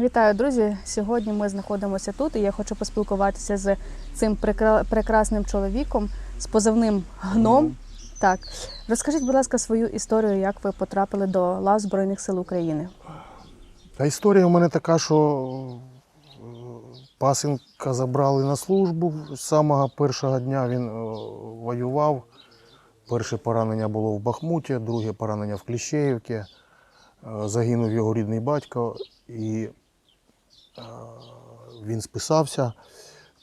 Вітаю, друзі! Сьогодні ми знаходимося тут, і я хочу поспілкуватися з цим прекрасним чоловіком з позивним гном. Так, розкажіть, будь ласка, свою історію, як ви потрапили до лав Збройних сил України. Та історія у мене така, що е, пасенка забрали на службу. З самого першого дня він е, воював. Перше поранення було в Бахмуті, друге поранення в Кліщеївці. Е, Загинув його рідний батько, і він списався.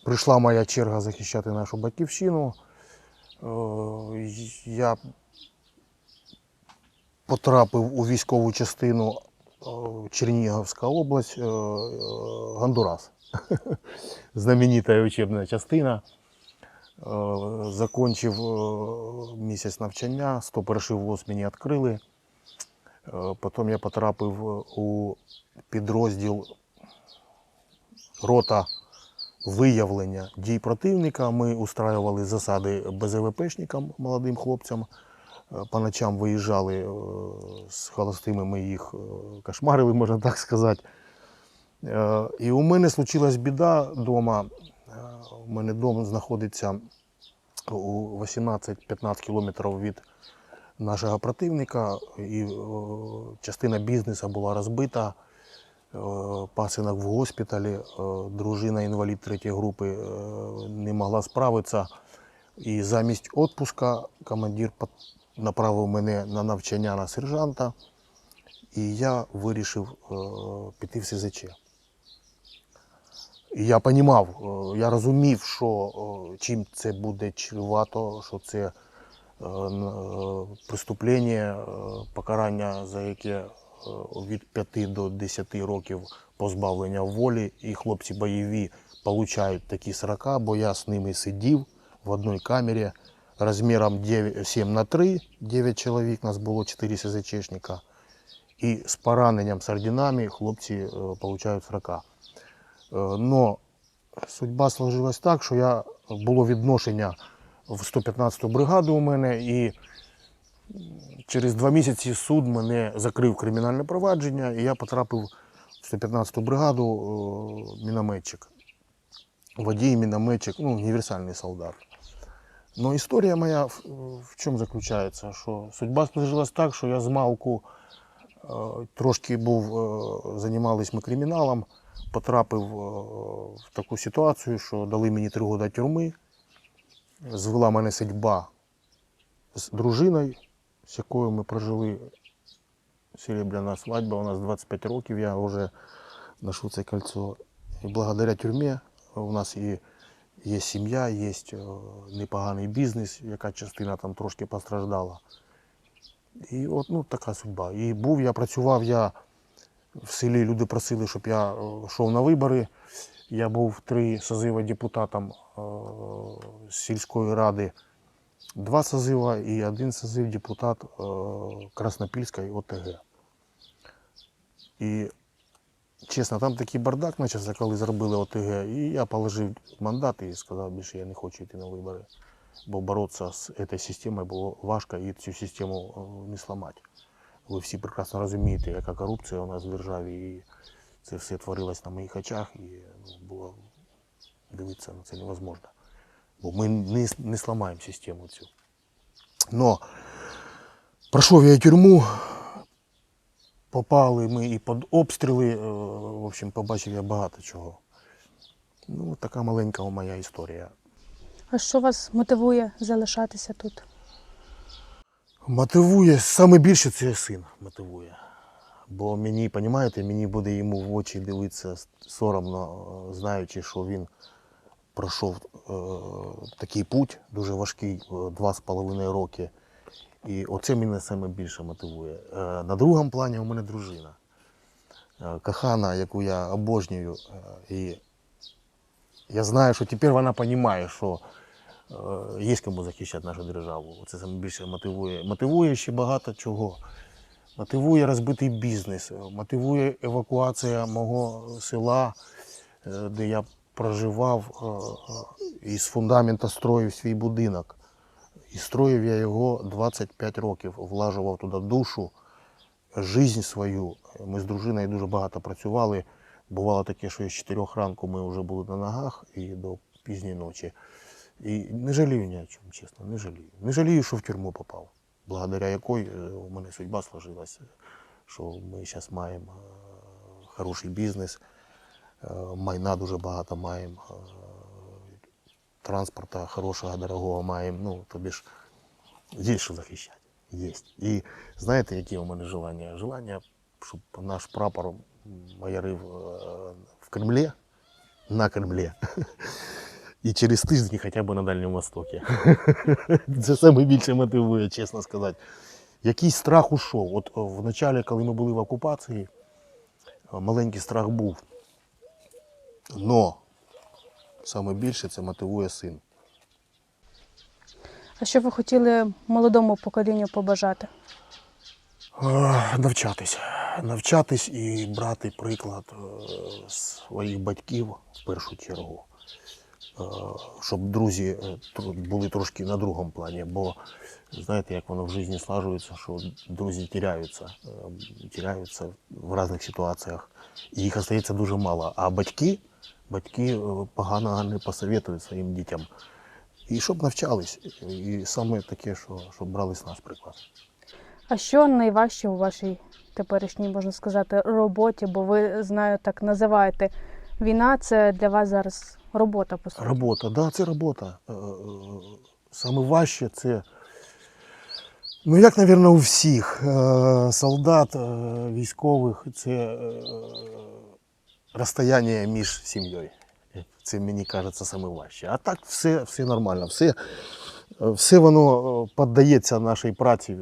Прийшла моя черга захищати нашу батьківщину. Е, Я потрапив у військову частину е, Чернігівська область, е, Гондурас. Знаменита учебна частина. Закончив місяць навчання, 101 ВОЗ мені відкрили. Потім я потрапив у підрозділ рота виявлення дій противника. Ми устраювали засади БЗВПшникам, молодим хлопцям. Е, По ночам виїжджали е, з холостими, ми їх е, кошмарили, можна так сказати. І у мене случилась біда вдома. У мене дом знаходиться у 18-15 кілометрів від нашого противника, і частина бізнесу була розбита. Е, Пасинок в госпіталі, е, дружина інвалід третьої групи е, не могла справитися. І замість відпуска командир направив мене на навчання на сержанта, і я вирішив піти в СЗЧ. Я розумів, я розумів, що чим це буде чревато, що це преступлення, покарання, за яке від 5 до 10 років позбавлення волі, і хлопці бойові отримують такі 40, бо я з ними сидів в одній камері розміром 9, 7 на 3, 9 чоловік, нас було 4 СЗЧшника. І з пораненням з орденами хлопці е, отримують 40. Е, Но судьба сложилась так, що я було відношення в 115-ту бригаду у мене, і через два місяці суд мене закрив кримінальне провадження, і я потрапив в 115-ту бригаду е, мінометчик. Водій, мінометчик, ну, універсальний солдат. Но історія моя в, чому заключається? Що судьба сложилась так, що я з малку е, трошки був, е, займалися ми криміналом, потрапив в таку ситуацію, що дали мені три роки тюрми. Звела мене судьба з дружиною, з якою ми прожили серебряна свадьба. У нас 25 років, я вже ношу це кольцо. І благодаря тюрмі у нас і є сім'я, є е, непоганий бізнес, яка частина там трошки постраждала. І от ну, така судьба. І був я, працював я в селі, люди просили, щоб я е, йшов на вибори. Я був три созива депутатом е, сільської ради, два созива і один созив депутат е, Краснопільської ОТГ. І чесно, там такий бардак почався, коли зробили ОТГ, і я положив мандат і сказав, більше я не хочу йти на вибори. Бо боротися з цією системою було важко і цю систему е, не зламати. Ви всі прекрасно розумієте, яка корупція у нас в державі, і це все творилось на моїх очах, і ну, було дивитися на це невозможно. Бо ми не, не зламаємо систему цю. Но пройшов я тюрму, попали ми і під обстріли. е, В общем, побачив я багато чого. Ну, така маленька моя історія. А що вас мотивує залишатися тут? Мотивує, саме більше це син мотивує. Бо мені, розумієте, мені буде йому в очі дивитися соромно, е, знаючи, що він пройшов е, такий путь, дуже важкий, е, два з половиною роки. І оце мене саме більше мотивує. Е, на другому плані у мене дружина. Кохана, яку я обожнюю. І я знаю, що тепер вона розуміє, що є кому захищати нашу державу. Це саме більше мотивує. Мотивує ще багато чого. Мотивує розбитий бізнес, мотивує евакуація мого села, де я проживав е, е, і з фундамента строїв свій будинок. І строїв я його 25 років, влажував туди душу, жизнь свою. Ми з дружиною дуже багато працювали Бувало таке, що з 4 ранку ми вже були на ногах і до пізньої ночі. І не жалію ні о чому, чесно, не жалію. Не жалію, що в тюрму попав, благодаря якої е, у мене судьба сложилася, що ми зараз маємо хороший бізнес, майна дуже багато маємо, е, транспорта хорошого, дорогого маємо. Ну, тобі ж є що захищати. Є. І знаєте, які у мене желання? Желання, щоб наш прапор майорив е, в Кремлі, на Кремлі. І через тиждень хоча б на Дальньому Востокі. Це найбільше мотивує, чесно сказати. Якийсь страх ушов. От в коли ми були в окупації, маленький страх був. Но саме більше це мотивує син. А що ви хотіли молодому поколінню побажати? Е, Навчатись. Навчатись і брати приклад е, своїх батьків в першу чергу. Е, Щоб друзі е, були трошки на другому плані. Бо знаєте, як воно в житті слажується, що друзі тіряються, е, тіряються в різних ситуаціях. І їх остається дуже мало. А батьки, батьки погано не посоветують своїм дітям. І щоб навчались. І саме таке, що, щоб брали з нас приклад. А що найважче у вашій теперішній, можна сказати, роботі? Бо ви знаю, так називаєте. Війна це для вас зараз робота, по суті. Робота, да, це робота. Е, е, Саме важче це, ну як, мабуть, у всіх е, солдат, е, військових, це е, розстояння між сім'єю. Це мені кажеться саме важче. А так все, все нормально. Все, е, все воно е, піддається нашій праці, е,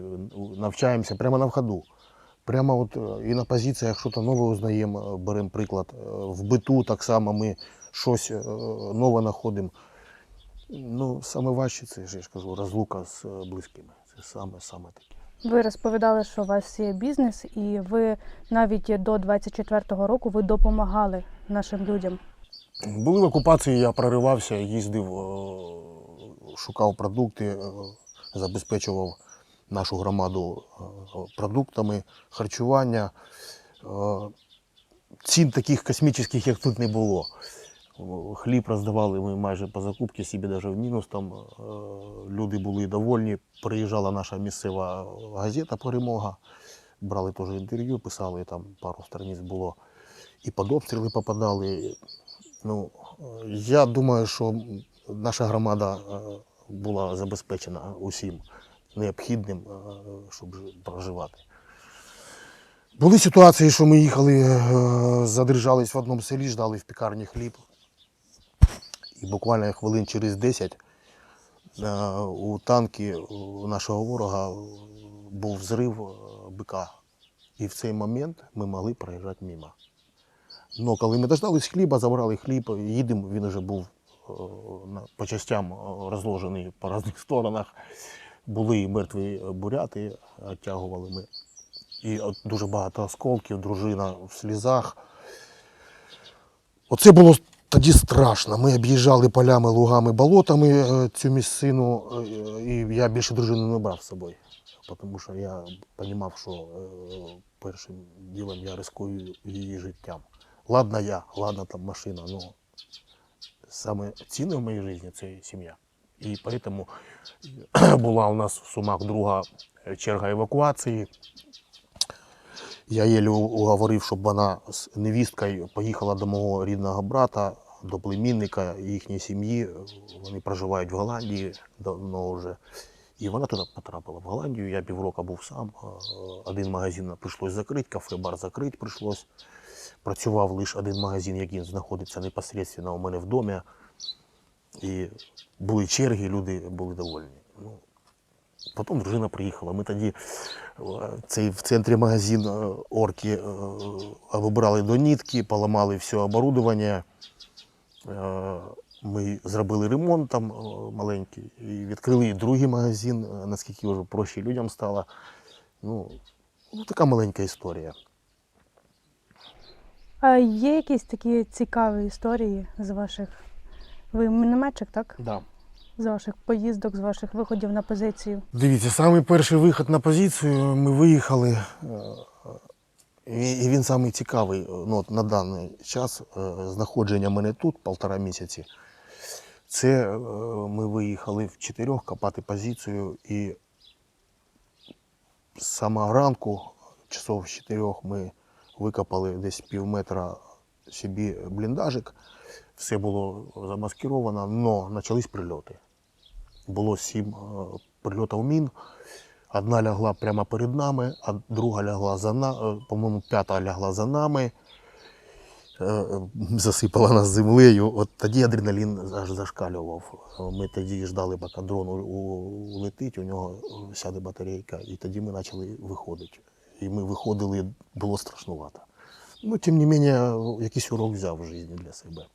навчаємося прямо на входу. Прямо от е, і на позиціях щось нове узнаємо, е, беремо приклад. Е, В биту так само ми щось е, нове знаходимо. Ну, саме важче це, я ж кажу, розлука з е, близькими. Це саме, саме таке. Ви розповідали, що у вас є бізнес, і ви навіть до 24-го року ви допомагали нашим людям. Були в окупації, я проривався, їздив, е, шукав продукти, забезпечував нашу громаду продуктами, харчування. Цін таких космічних, як тут не було. Хліб роздавали ми майже по закупці, собі навіть в мінус. Там е, люди були довольні. Приїжджала наша місцева газета Перемога. Брали теж інтерв'ю, писали там пару страниць було. І під обстріли попадали. Ну, е, я думаю, що наша громада е, була забезпечена усім необхідним, е, щоб проживати. Були ситуації, що ми їхали, е, задержались в одному селі, ждали в пікарні хліб. І буквально хвилин через 10 е, у танки нашого ворога е, був взрив е, бика. І в цей момент ми могли проїжджати мимо. Ну, коли ми дождались хліба, забрали хліб, їдемо, він вже був е, по частям е, розложений по різних сторонах. Були мертві буряти, оттягували ми. І дуже багато осколків, дружина в слізах. Оце було тоді страшно. Ми об'їжджали полями, лугами, болотами е, цю місцину, е, і я більше дружину не брав з собою. Тому що я розумів, що е, першим ділом я рискую її життям. Ладно я, ладно там машина, но саме цінне в моїй житті це сім'я. І тому була у нас в Сумах друга черга евакуації. Я єлі уговорив, щоб вона з невісткою поїхала до мого рідного брата, до племінника їхньої сім'ї. Вони проживають в Голландії давно вже. І вона туди потрапила в Голландію. Я півроку був сам. Е, Один магазин прийшлось закрити, кафе-бар закрити прийшлось. Працював лише один магазин, який знаходиться непосередньо у мене в домі. І були черги, люди були довольні. Ну, Потім дружина приїхала. Ми тоді е, цей, в центрі магазин е, орки е, вибрали до нітки, поламали все оборудовання. Е, Ми зробили ремонт там е, маленький і відкрили другий магазин, е, наскільки вже проще людям стало. Ну, ну, така маленька історія. А є якісь такі цікаві історії з ваших. Ви мінометчик, так? Да. З ваших поїздок, з ваших виходів на позицію. Дивіться, самий перший вихід на позицію ми виїхали. І, він самий цікавий е, ну, от на даний час е, знаходження мене тут полтора місяці. Це е, ми виїхали в чотирьох копати позицію, і з ранку, часов з чотирьох, ми викопали десь пів метра собі бліндажик. Все було замаскировано, але почались прильоти. Було сім прильотів мін. Одна лягла прямо перед нами, а друга лягла за нами, по-моєму, п'ята лягла за нами, е, е, засипала нас землею. От тоді адреналін аж зашкалював. Ми тоді ждали, поки дрон улетить, у нього сяде батарейка, і тоді ми почали виходити. І ми виходили, було страшнувато. Ну, тим не менше, якийсь урок взяв в житті для себе.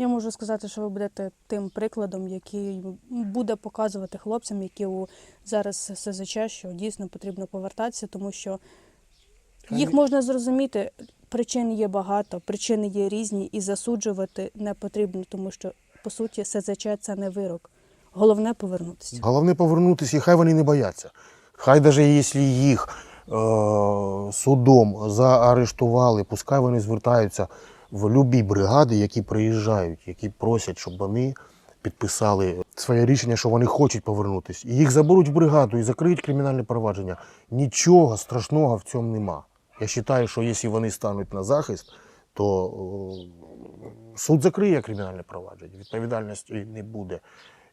Я можу сказати, що ви будете тим прикладом, який буде показувати хлопцям, які у зараз СЗЧ, що дійсно потрібно повертатися, тому що їх можна зрозуміти. Причин є багато, причини є різні, і засуджувати не потрібно, тому що по суті СЗЧ це не вирок. Головне повернутися. Головне повернутися, і хай вони не бояться. Хай навіть якщо їх е, судом заарештували, пускай вони звертаються в любі бригади, які приїжджають, які просять, щоб вони підписали своє рішення, що вони хочуть повернутися. І їх заберуть в бригаду і закриють кримінальне провадження. Нічого страшного в цьому нема. Я вважаю, що якщо вони стануть на захист, то суд закриє кримінальне провадження, відповідальності не буде.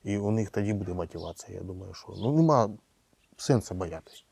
І у них тоді буде мотивація. Я думаю, що ну нема сенсу боятись.